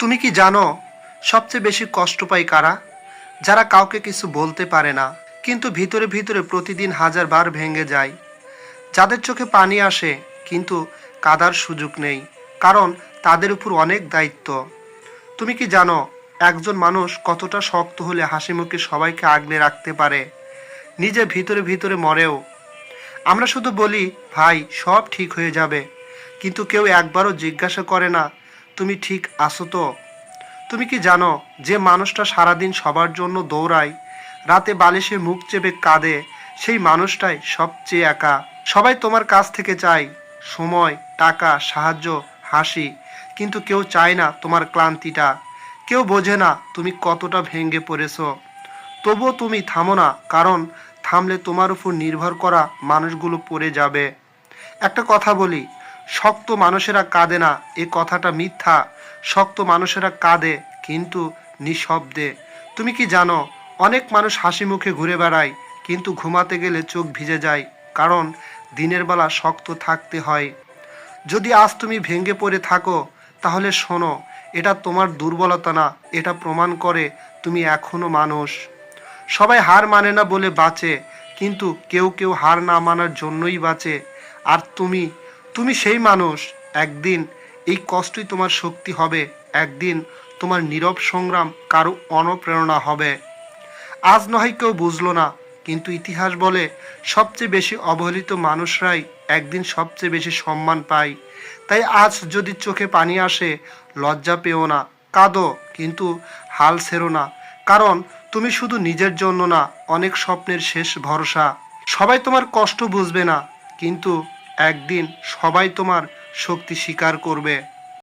তুমি কি জানো, সবচেয়ে বেশি কষ্ট পায় কারা? যারা কাউকে কিছু বলতে পারে না, কিন্তু ভিতরে ভিতরে প্রতিদিন হাজার বার ভেঙে যায়। যাদের চোখে পানি আসে, কিন্তু কাদার সুযোগ নেই, কারণ তাদের উপর অনেক দায়িত্ব। তুমি কি জানো, একজন মানুষ কতটা শক্ত হলে হাসি মুখে সবাইকে আগলে রাখতে পারে? নিজে ভিতরে ভিতরে মরেও। আমরা শুধু বলি, ভাই, সব ঠিক হয়ে যাবে। কিন্তু কেউ একবারও জিজ্ঞাসা করে না তুমি ঠিক আছো তো? তুমি কি জানো যে মানুষটা সারাদিন সবার জন্য দৌড়ায়, রাতে বালিশে মুখ চেপে কাঁদে, সেই মানুষটাই সবচেয়ে একা। সবাই তোমার কাছ থেকে চায় সময়, টাকা, সাহায্য, হাসি, কিন্তু কেউ চায় না তোমার ক্লান্তিটা। কেউ বোঝে না তুমি কতটা ভেঙে পড়েছো। তবুও তুমি থামো না, কারণ থামলে তোমার উপর নির্ভর করা মানুষগুলো পড়ে যাবে। একটা কথা বলি শক্ত মানুষেরা কাঁদে না, এ কথাটা মিথ্যা। শক্ত মানুষেরা কাঁদে, কিন্তু নিঃশব্দে। তুমি কি জানো, অনেক মানুষ হাসি মুখে ঘুরে বেড়ায়, কিন্তু ঘুমাতে গেলে চোখ ভিজে যায়, কারণ দিনের বেলা শক্ত থাকতে হয়। যদি আজ তুমি ভেঙে পড়ে থাকো, তাহলে শোনো, এটা তোমার দুর্বলতা না, এটা প্রমাণ করে তুমি এখনও মানুষ। সবাই হার মানে না বলে বাঁচে, কিন্তু কেউ কেউ হার না মানার জন্যই বাঁচে। আর তুমি তুমি সেই মানুষ, একদিন এই কষ্টই তোমার শক্তি হবে, একদিন তোমার নীরব সংগ্রাম কারও অনুপ্রেরণা হবে। আজ নয় কেউ বুঝলো না, কিন্তু ইতিহাস বলে সবচেয়ে বেশি অবহেলিত মানুষরাই একদিন সবচেয়ে বেশি সম্মান পায়। তাই আজ যদি চোখে পানি আসে, লজ্জা পেও না, কাঁদো, কিন্তু হাল ছেড়ো না, কারণ তুমি শুধু নিজের জন্য না, অনেক স্বপ্নের শেষ ভরসা। সবাই তোমার কষ্ট বুঝবে না, কিন্তু একদিন সবাই তোমার শক্তি স্বীকার করবে।